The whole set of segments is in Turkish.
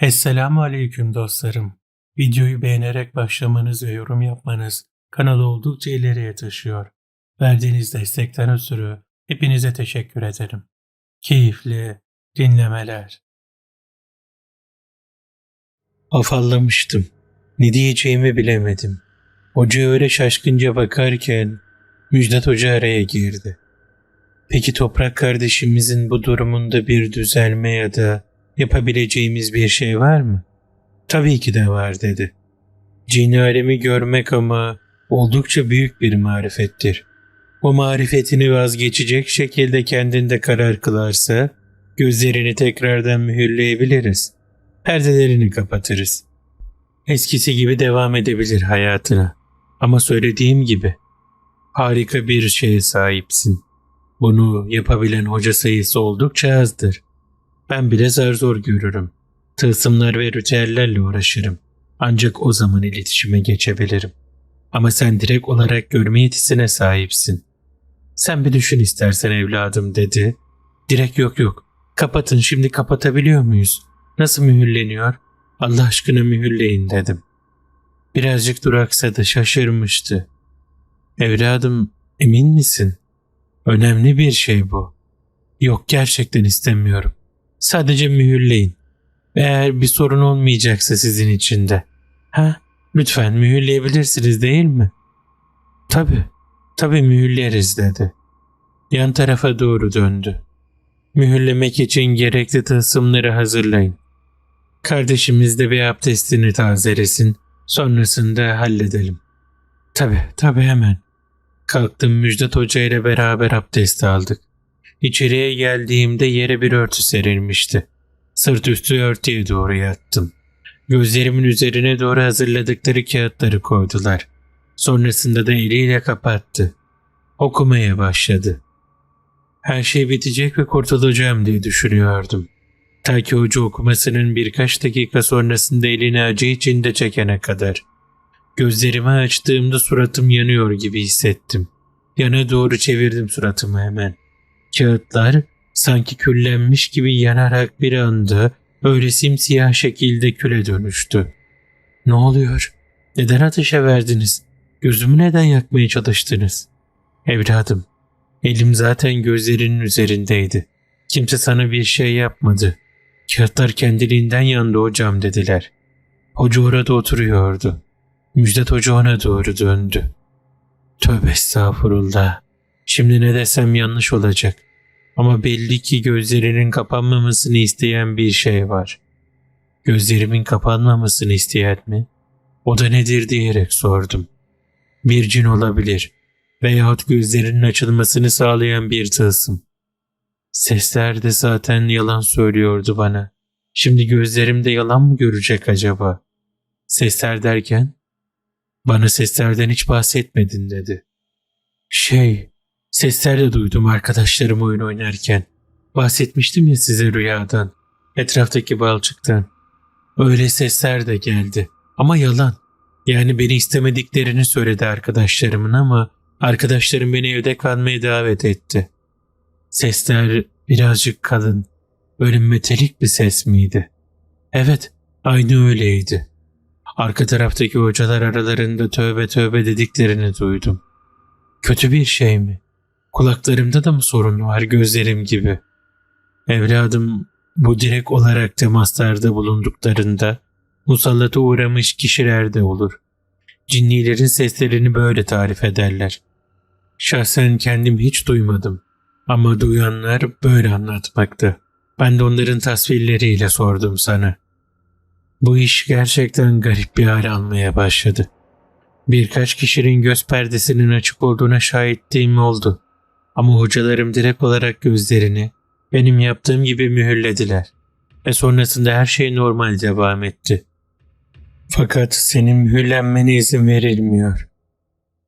Esselamu Aleyküm dostlarım. Videoyu beğenerek başlamanız ve yorum yapmanız kanalı oldukça ileriye taşıyor. Verdiğiniz destekten ötürü hepinize teşekkür ederim. Keyifli dinlemeler. Afallamıştım. Ne diyeceğimi bilemedim. Hoca öyle şaşkınca bakarken Müjdat Hoca araya girdi. Peki Toprak kardeşimizin bu durumunda bir düzelme ya da yapabileceğimiz bir şey var mı? Tabii ki de var dedi. Cin alemi görmek ama oldukça büyük bir marifettir. O marifetini vazgeçecek şekilde kendinde karar kılarsa gözlerini tekrardan mühürleyebiliriz. Perdelerini kapatırız. Eskisi gibi devam edebilir hayatına. Ama söylediğim gibi harika bir şeye sahipsin. Bunu yapabilen hoca sayısı oldukça azdır. Ben bile zar zor görürüm. Tılsımlar ve ritüellerle uğraşırım. Ancak o zaman iletişime geçebilirim. Ama sen direkt olarak görme yetisine sahipsin. Sen bir düşün istersen evladım dedi. Direkt yok yok. Kapatın şimdi kapatabiliyor muyuz? Nasıl mühürleniyor? Allah aşkına mühürleyin dedim. Birazcık duraksadı şaşırmıştı. Evladım emin misin? Önemli bir şey bu. Yok gerçekten istemiyorum. Sadece mühürleyin. Eğer bir sorun olmayacaksa sizin için de. Ha? Lütfen mühürleyebilirsiniz değil mi? Tabii, tabii mühürleriz dedi. Yan tarafa doğru döndü. Mühürlemek için gerekli tılsımları hazırlayın. Kardeşimiz de bir abdestini tazelesin. Sonrasında halledelim. Tabii, tabii hemen. Kalktım Müjdat Hoca ile beraber abdest aldık. İçeriye geldiğimde yere bir örtü serilmişti. Sırt üstü örtüye doğru yattım. Gözlerimin üzerine doğru hazırladıkları kağıtları koydular. Sonrasında da eliyle kapattı. Okumaya başladı. Her şey bitecek ve kurtulacağım diye düşünüyordum. Ta ki hoca okumasının birkaç dakika sonrasında elini acı içinde çekene kadar. Gözlerimi açtığımda suratım yanıyor gibi hissettim. Yana doğru çevirdim suratımı hemen. Kağıtlar sanki küllenmiş gibi yanarak bir anda öyle simsiyah şekilde küle dönüştü. Ne oluyor? Neden ateşe verdiniz? Gözümü neden yakmaya çalıştınız? Evladım, elim zaten gözlerinin üzerindeydi. Kimse sana bir şey yapmadı. Kağıtlar kendiliğinden yandı hocam dediler. Hoca orada oturuyordu. Müjdat Hoca ona doğru döndü. Tövbe estağfurullah. Şimdi ne desem yanlış olacak. Ama belli ki gözlerinin kapanmamasını isteyen bir şey var. Gözlerimin kapanmamasını isteyen mi? O da nedir diyerek sordum. Bir cin olabilir veyahut gözlerinin açılmasını sağlayan bir tılsım. Sesler de zaten yalan söylüyordu bana. Şimdi gözlerimde yalan mı görecek acaba? Sesler derken? Bana seslerden hiç bahsetmedin dedi. Şey, sesler de duydum arkadaşlarım oyun oynarken. Bahsetmiştim ya size rüyadan, etraftaki balçıktan. Öyle sesler de geldi ama yalan. Yani beni istemediklerini söyledi arkadaşlarımın ama arkadaşlarım beni evde kalmaya davet etti. Sesler birazcık kalın, böyle metalik bir ses miydi? Evet, aynı öyleydi. Arka taraftaki hocalar aralarında tövbe tövbe dediklerini duydum. Kötü bir şey mi? Kulaklarımda da mı sorun var gözlerim gibi? Evladım bu direkt olarak temaslarda bulunduklarında musallata uğramış kişilerde olur. Cinnilerin seslerini böyle tarif ederler. Şahsen kendim hiç duymadım. Ama duyanlar böyle anlatmakta. Ben de onların tasvirleriyle sordum sana. Bu iş gerçekten garip bir hal almaya başladı. Birkaç kişinin göz perdesinin açık olduğuna şahitliğim oldu. Ama hocalarım direkt olarak gözlerini benim yaptığım gibi mühürlediler. Ve sonrasında her şey normal devam etti. Fakat senin mühürlenmene izin verilmiyor.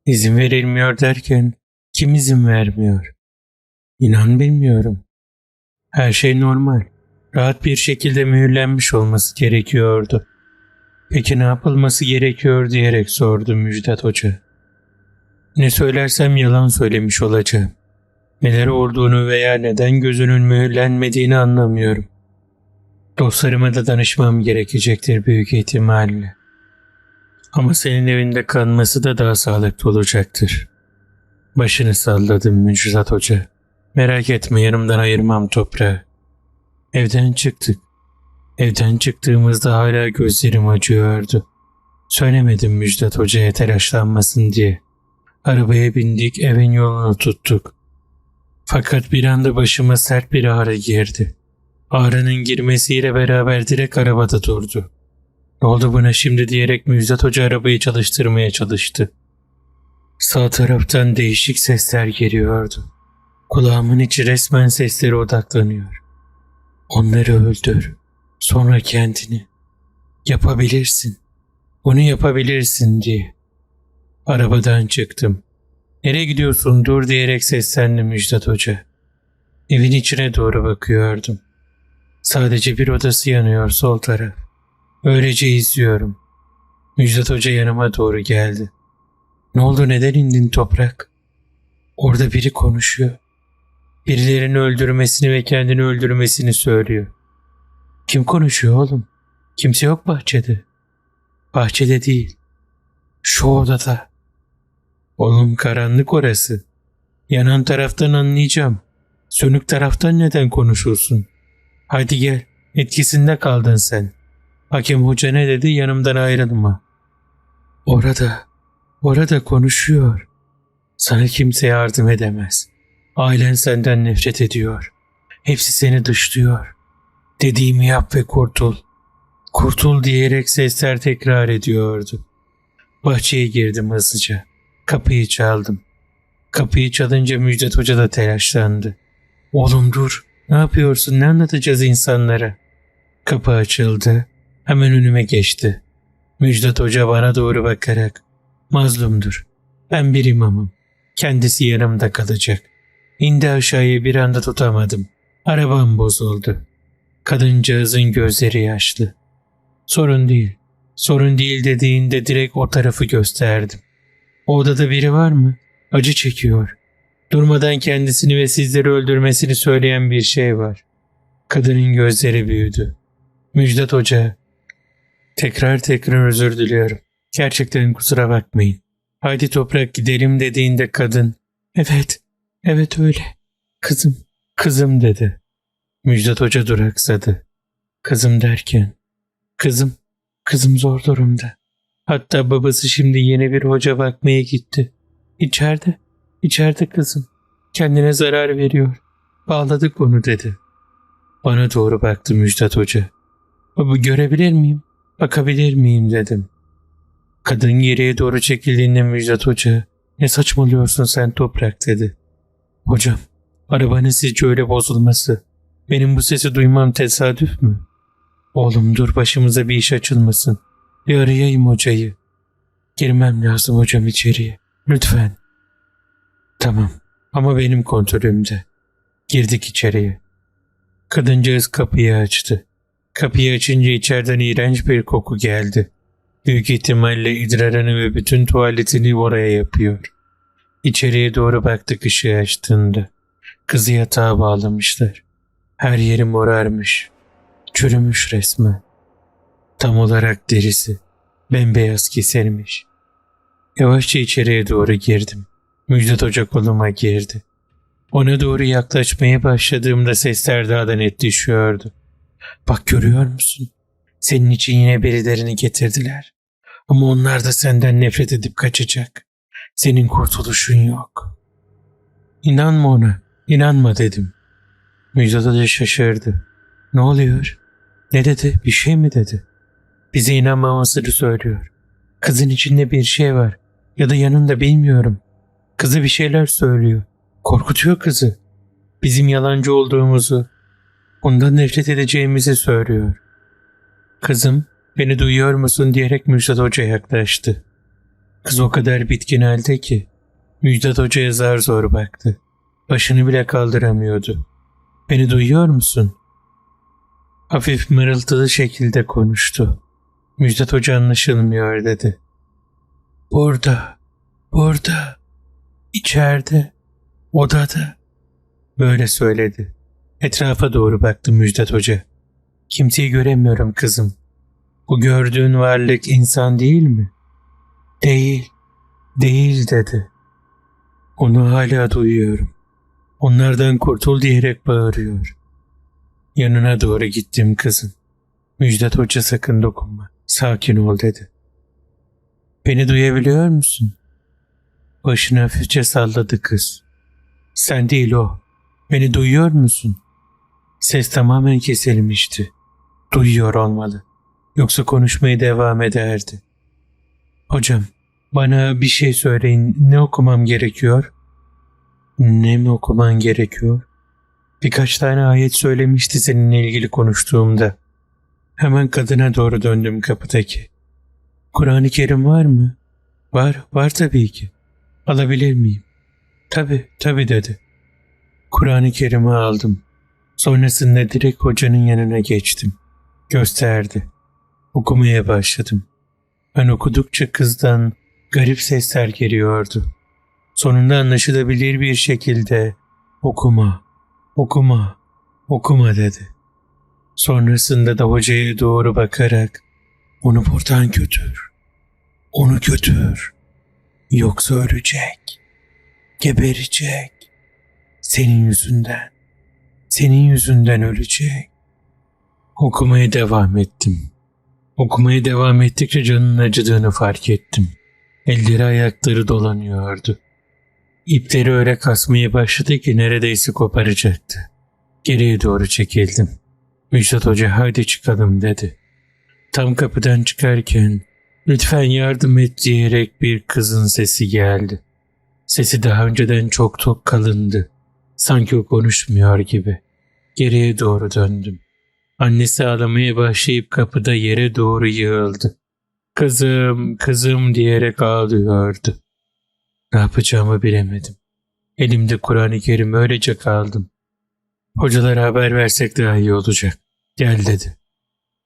İzin verilmiyor derken kim izin vermiyor? İnan bilmiyorum. Her şey normal. Rahat bir şekilde mühürlenmiş olması gerekiyordu. Peki ne yapılması gerekiyor diyerek sordu Müjdat Hoca. Ne söylersem yalan söylemiş olacağım. Neler olduğunu veya neden gözünün mühürlenmediğini anlamıyorum. Dostlarıma da danışmam gerekecektir büyük ihtimalle. Ama senin evinde kalması da daha sağlıklı olacaktır. Başını salladım Müjdat Hoca. Merak etme yanımdan ayırmam toprağı. Evden çıktık. Evden çıktığımızda hala gözlerim acıyordu. Söylemedim Müjdat Hoca'ya telaşlanmasın diye. Arabaya bindik evin yolunu tuttuk. Fakat bir anda başıma sert bir ağrı girdi. Ağrının girmesiyle beraber direkt arabada durdu. Ne oldu buna şimdi diyerek Müjdat Hoca arabayı çalıştırmaya çalıştı. Sağ taraftan değişik sesler geliyordu. Kulağımın içi resmen seslere odaklanıyor. Onları öldür. Sonra kendini. Yapabilirsin. Bunu yapabilirsin diye. Arabadan çıktım. Nereye gidiyorsun dur diyerek seslendi Müjdat Hoca. Evin içine doğru bakıyordum. Sadece bir odası yanıyor sol taraf. Öylece izliyorum. Müjdat Hoca yanıma doğru geldi. Ne oldu neden indin toprak? Orada biri konuşuyor. Birilerini öldürmesini ve kendini öldürmesini söylüyor. Kim konuşuyor oğlum? Kimse yok bahçede. Bahçede değil. Şu odada. Oğlum karanlık orası. Yanan taraftan anlayacağım. Sönük taraftan neden konuşursun? Hadi gel. Etkisinde kaldın sen. Hakem hoca ne dedi yanımdan ayrılma. Orada. Orada konuşuyor. Sana kimse yardım edemez. Ailen senden nefret ediyor. Hepsi seni dışlıyor. Dediğimi yap ve kurtul. Kurtul diyerek sesler tekrar ediyordu. Bahçeye girdim hızlıca. Kapıyı çaldım. Kapıyı çalınca Müjdat Hoca da telaşlandı. Oğlum dur. Ne yapıyorsun? Ne anlatacağız insanlara? Kapı açıldı. Hemen önüme geçti. Müjdat Hoca bana doğru bakarak mazlumdur. Ben bir imamım. Kendisi yanımda kalacak. İndi aşağıya bir anda tutamadım. Arabam bozuldu. Kadıncağızın gözleri yaşlı. Sorun değil. Sorun değil dediğinde direkt o tarafı gösterdim. Odada biri var mı? Acı çekiyor. Durmadan kendisini ve sizleri öldürmesini söyleyen bir şey var. Kadının gözleri büyüdü. Müjdat Hoca. Tekrar tekrar özür diliyorum. Gerçekten kusura bakmayın. Haydi toprak gidelim dediğinde kadın. Evet, evet öyle. Kızım, kızım dedi. Müjdat Hoca duraksadı. Kızım derken. Kızım, kızım zor durumda. Hatta babası şimdi yeni bir hoca bakmaya gitti. İçeride, içeride kızım. Kendine zarar veriyor. Bağladık onu dedi. Bana doğru baktı Müjdat Hoca. Baba görebilir miyim? Bakabilir miyim dedim. Kadın geriye doğru çekildiğinde Müjdat Hoca ne saçmalıyorsun sen toprak dedi. Hocam arabanın sizce öyle bozulması benim bu sesi duymam tesadüf mü? Oğlum dur başımıza bir iş açılmasın. Bir arayayım hocayı. Girmem lazım hocam içeriye. Lütfen. Tamam ama benim kontrolümde. Girdik içeriye. Kadıncağız kapıyı açtı. Kapıyı açınca içeriden iğrenç bir koku geldi. Büyük ihtimalle idrarını ve bütün tuvaletini oraya yapıyor. İçeriye doğru baktık ışığı açtığında. Kızı yatağa bağlamışlar. Her yeri morarmış. Çürümüş resmen. Tam olarak derisi. Bembeyaz kesilmiş. Yavaşça içeriye doğru girdim. Müjdat Hoca koluma girdi. Ona doğru yaklaşmaya başladığımda sesler daha da netleşiyordu. Bak görüyor musun? Senin için yine birilerini getirdiler. Ama onlar da senden nefret edip kaçacak. Senin kurtuluşun yok. İnanma ona, inanma dedim. Müjdat Hoca şaşırdı. Ne oluyor? Ne dedi? Bir şey mi dedi? Bize inanmamasını söylüyor. Kızın içinde bir şey var. Ya da yanında bilmiyorum. Kızı bir şeyler söylüyor. Korkutuyor kızı. Bizim yalancı olduğumuzu, ondan nefret edeceğimizi söylüyor. Kızım, beni duyuyor musun diyerek Müjdat Hoca yaklaştı. Kız o kadar bitkin halde ki Müjdat Hoca'ya zar zor baktı. Başını bile kaldıramıyordu. Beni duyuyor musun? Hafif mırıltılı şekilde konuştu. Müjdat Hoca anlaşılmıyor dedi. Burada, burada, içeride, odada. Böyle söyledi. Etrafa doğru baktı Müjdat Hoca. Kimseyi göremiyorum kızım. Bu gördüğün varlık insan değil mi? Değil, değil dedi. Onu hala duyuyorum. Onlardan kurtul diyerek bağırıyor. Yanına doğru gittim kızın. Müjdat Hoca sakın dokunma. Sakin ol dedi. Beni duyabiliyor musun? Başını hafifçe salladı kız. Sen değil o. Beni duyuyor musun? Ses tamamen kesilmişti. Duyuyor olmalı. Yoksa konuşmaya devam ederdi. Hocam, bana bir şey söyleyin. Ne okumam gerekiyor? Ne mi okuman gerekiyor? Birkaç tane ayet söylemişti seninle ilgili konuştuğumda. Hemen kadına doğru döndüm kapıdaki. Kur'an-ı Kerim var mı? Var, var tabii ki. Alabilir miyim? Tabii, tabii dedi. Kur'an-ı Kerim'i aldım. Sonrasında direkt hocanın yanına geçtim. Gösterdi. Okumaya başladım. Ben okudukça kızdan garip sesler geliyordu. Sonunda anlaşılabilir bir şekilde okuma, okuma, okuma dedi. Sonrasında da hocaya doğru bakarak onu buradan götür, onu götür. Yoksa ölecek, geberecek. Senin yüzünden, senin yüzünden ölecek. Okumaya devam ettim. Okumaya devam ettikçe canının acıdığını fark ettim. Elleri ayakları dolanıyordu. İpleri öyle kasmaya başladı ki neredeyse koparacaktı. Geriye doğru çekildim. Müjdat Hoca hadi çıkalım dedi. Tam kapıdan çıkarken lütfen yardım et diyerek bir kızın sesi geldi. Sesi daha önceden çok tok kalındı. Sanki o konuşmuyor gibi. Geriye doğru döndüm. Annesi ağlamaya başlayıp kapıda yere doğru yığıldı. Kızım, kızım diyerek ağlıyordu. Ne yapacağımı bilemedim. Elimde Kur'an-ı Kerim öylece kaldım. Hocalara haber versek daha iyi olacak. Gel dedi.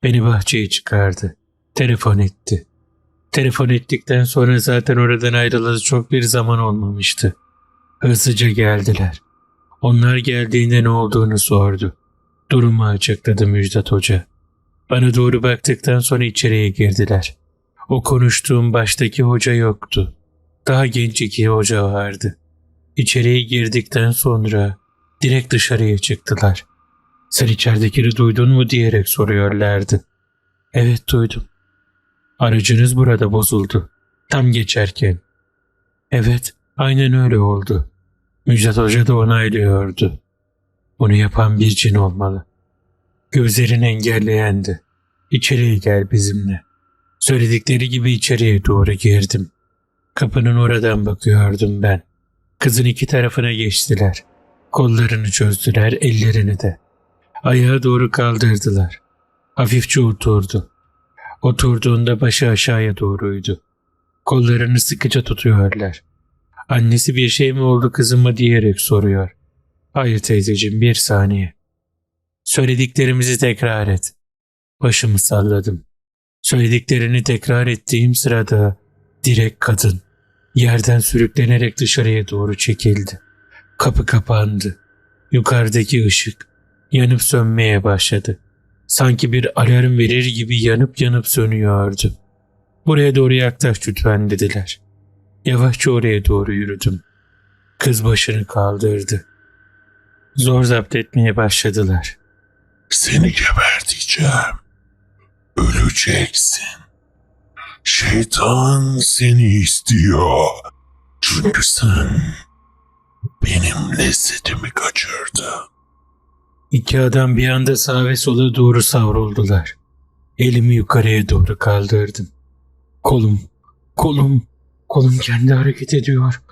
Beni bahçeye çıkardı. Telefon etti. Telefon ettikten sonra zaten oradan ayrılalı çok bir zaman olmamıştı. Hızlıca geldiler. Onlar geldiğinde ne olduğunu sordu. Durumu açıkladı Müjdat Hoca. Bana doğru baktıktan sonra içeriye girdiler. O konuştuğum baştaki hoca yoktu. Daha genç iki hoca vardı. İçeriye girdikten sonra direkt dışarıya çıktılar. Sen içeridekileri duydun mu diyerek soruyorlardı. Evet duydum. Aracınız burada bozuldu. Tam geçerken. Evet, aynen öyle oldu. Müjdat Hoca da onaylıyordu. Bunu yapan bir cin olmalı. Gözlerini engelleyendi. İçeriye gel bizimle. Söyledikleri gibi içeriye doğru girdim. Kapının oradan bakıyordum ben. Kızın iki tarafına geçtiler. Kollarını çözdüler, ellerini de. Ayağa doğru kaldırdılar. Hafifçe oturdu. Oturduğunda başı aşağıya doğruydu. Kollarını sıkıca tutuyorlar. Annesi bir şey mi oldu kızıma diyerek soruyor. Hayır teyzeciğim bir saniye. Söylediklerimizi tekrar et. Başımı salladım. Söylediklerini tekrar ettiğim sırada direkt kadın yerden sürüklenerek dışarıya doğru çekildi. Kapı kapandı. Yukarıdaki ışık yanıp sönmeye başladı. Sanki bir alarm verir gibi yanıp yanıp sönüyordu. Buraya doğru yaklaş lütfen dediler. Yavaşça oraya doğru yürüdüm. Kız başını kaldırdı. Zor zapt etmeye başladılar. Seni geberteceğim. Öleceksin. Şeytan seni istiyor. Çünkü sen benim lezzetimi kaçırdın. İki adam bir anda sağa ve sola doğru savruldular. Elimi yukarıya doğru kaldırdım. Kolum, kolum, kolum kendi hareket ediyor.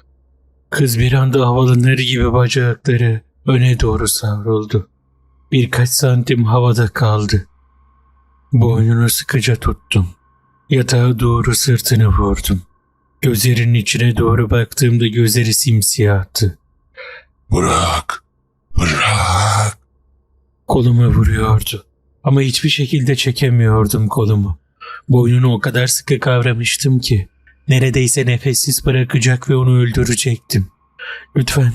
Kız bir anda havalanır gibi bacakları öne doğru savruldu. Birkaç santim havada kaldı. Boynunu sıkıca tuttum. Yatağa doğru sırtını vurdum. Gözlerinin içine doğru baktığımda gözleri simsiyahtı. Bırak. Bırak. Koluma vuruyordu. Ama hiçbir şekilde çekemiyordum kolumu. Boynunu o kadar sıkı kavramıştım ki neredeyse nefessiz bırakacak ve onu öldürecektim. Lütfen,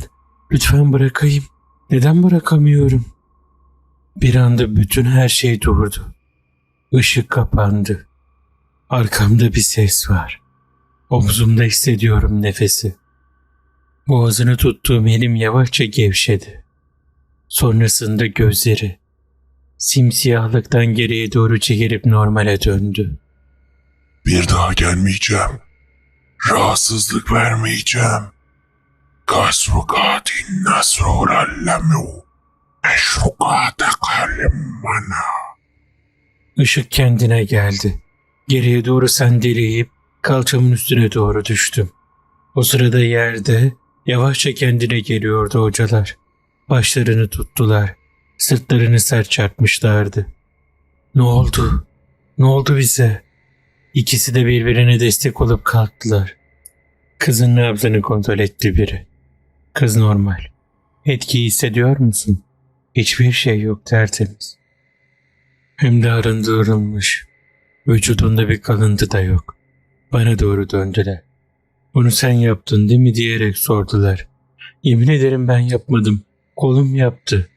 lütfen bırakayım. Neden bırakamıyorum? Bir anda bütün her şey durdu. Işık kapandı. Arkamda bir ses var. Omzumda hissediyorum nefesi. Boğazını tuttuğum elim yavaşça gevşedi. Sonrasında gözleri simsiyahlıktan geriye doğru çekilip normale döndü. Bir daha gelmeyeceğim. Rahatsızlık vermeyeceğim. Kasrukatin nasrul allemu. Eşrukate kalim bana. Işık kendine geldi. Geriye doğru sendeleyip kalçamın üstüne doğru düştüm. O sırada yerde yavaşça kendine geliyordu hocalar. Başlarını tuttular. Sırtlarını sert çarpmışlardı. Ne oldu? Ne oldu bize? İkisi de birbirine destek olup kalktılar. Kızın nabzını kontrol etti biri. Kız normal. Etkiyi hissediyor musun? Hiçbir şey yok tertemiz. Hem de arındırılmış. Vücudunda bir kalıntı da yok. Bana doğru döndüler. Bunu sen yaptın değil mi diyerek sordular. Yemin ederim ben yapmadım. Kolum yaptı.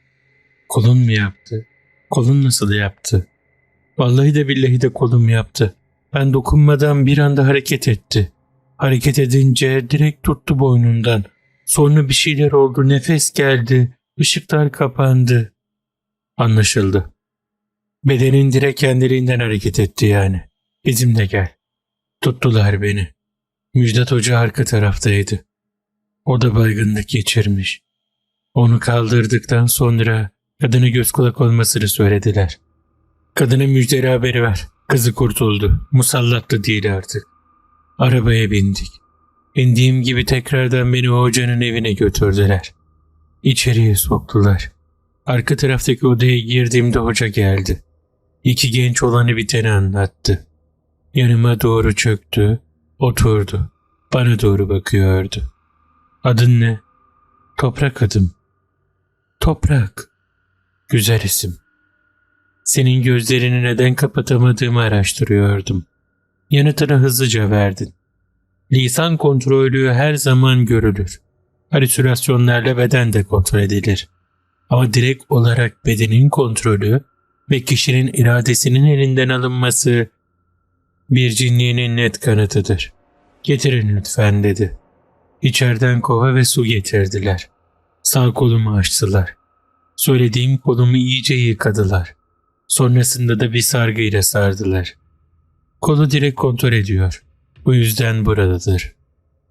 Kolun mu yaptı? Kolun nasıl yaptı? Vallahi de billahi de kolum yaptı. Ben dokunmadan bir anda hareket etti. Hareket edince direkt tuttu boynundan. Sonra bir şeyler oldu, nefes geldi, ışıklar kapandı. Anlaşıldı. Bedenin direkt kendiliğinden hareket etti yani. Bizimle gel. Tuttular beni. Müjdat Hoca arka taraftaydı. O da baygınlık geçirmiş. Onu kaldırdıktan sonra kadına göz kulak olmasını söylediler. Kadına müjdeli haberi ver. Kızı kurtuldu. Musallatlı değil artık. Arabaya bindik. İndiğim gibi tekrardan beni hocanın evine götürdüler. İçeriye soktular. Arka taraftaki odaya girdiğimde hoca geldi. İki genç olanı biteni anlattı. Yanıma doğru çöktü, oturdu. Bana doğru bakıyordu. Adın ne? Toprak adım. Toprak. Güzel isim. Senin gözlerini neden kapatamadığımı araştırıyordum. Yanıtını hızlıca verdin. Lisan kontrolü her zaman görülür. Halüsinasyonlarla beden de kontrol edilir. Ama direkt olarak bedenin kontrolü ve kişinin iradesinin elinden alınması bir cinliğinin net kanıtıdır. Getirin lütfen dedi. İçeriden kova ve su getirdiler. Sağ kolumu açtılar. Söylediğim kolumu iyice yıkadılar. Sonrasında da bir sargıyla sardılar. Kolu direkt kontrol ediyor. Bu yüzden buradadır.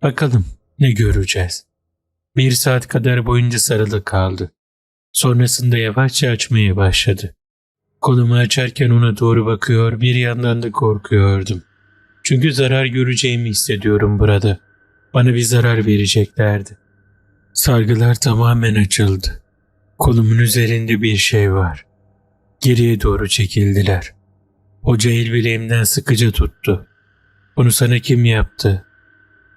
Bakalım ne göreceğiz. Bir saat kadar boyunca sarılı kaldı. Sonrasında yavaşça açmaya başladı. Kolumu açarken ona doğru bakıyor, bir yandan da korkuyordum. Çünkü zarar göreceğimi hissediyorum burada. Bana bir zarar vereceklerdi. Sargılar tamamen açıldı. Kolumun üzerinde bir şey var. Geriye doğru çekildiler. Hoca el bileğimden sıkıca tuttu. Bunu sana kim yaptı?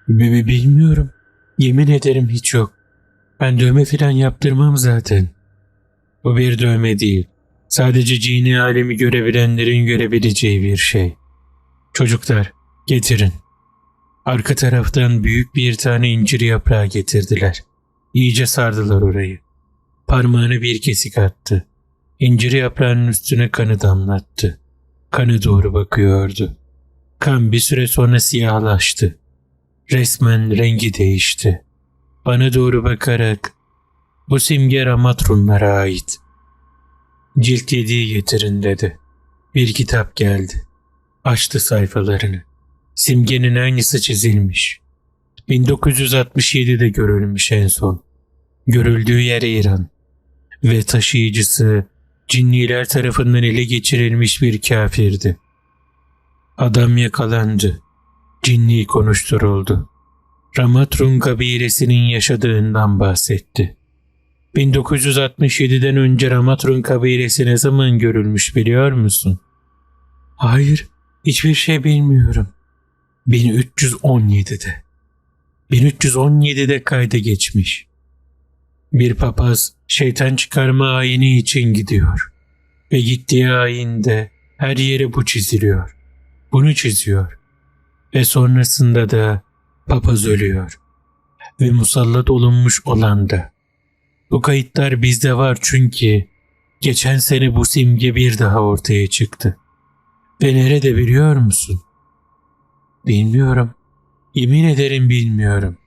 B- bilmiyorum. Yemin ederim hiç yok. Ben dövme falan yaptırmam zaten. Bu bir dövme değil. Sadece cini alemi görebilenlerin görebileceği bir şey. Çocuklar, getirin. Arka taraftan büyük bir tane incir yaprağı getirdiler. İyice sardılar orayı. Parmağını bir kesik attı. İncir yaprağının üstüne kanı damlattı. Kanı doğru bakıyordu. Kan bir süre sonra siyahlaştı. Resmen rengi değişti. Bana doğru bakarak bu simge Ramatrunlara ait. Cilt yediği getirin dedi. Bir kitap geldi. Açtı sayfalarını. Simgenin aynısı çizilmiş. 1967'de görülmüş en son. Görüldüğü yer İran. Ve taşıyıcısı cinniler tarafından ele geçirilmiş bir kafirdi. Adam yakalandı. Cinni konuşturuldu. Ramatrun kabilesinin yaşadığından bahsetti. 1967'den önce Ramatrun kabilesi ne zaman görülmüş biliyor musun? Hayır, hiçbir şey bilmiyorum. 1317'de. 1317'de kayda geçmiş. Bir papaz şeytan çıkarma ayini için gidiyor. Ve gittiği ayinde her yere bu çiziliyor. Bunu çiziyor. Ve sonrasında da papaz ölüyor. Ve musallat olunmuş olan da. Bu kayıtlar bizde var çünkü Geçen sene bu simge bir daha ortaya çıktı. Ve nerede biliyor musun? Bilmiyorum. Yemin ederim bilmiyorum.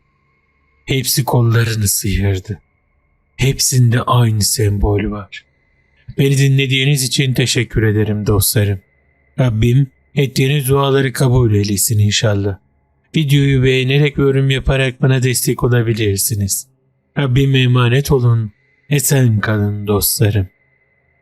Hepsi kollarını sıyırdı. Hepsinde aynı sembol var. Beni dinlediğiniz için teşekkür ederim dostlarım. Rabbim ettiğiniz duaları kabul eylesin inşallah. Videoyu beğenerek yorum yaparak bana destek olabilirsiniz. Rabbime emanet olun. Esen kalın dostlarım.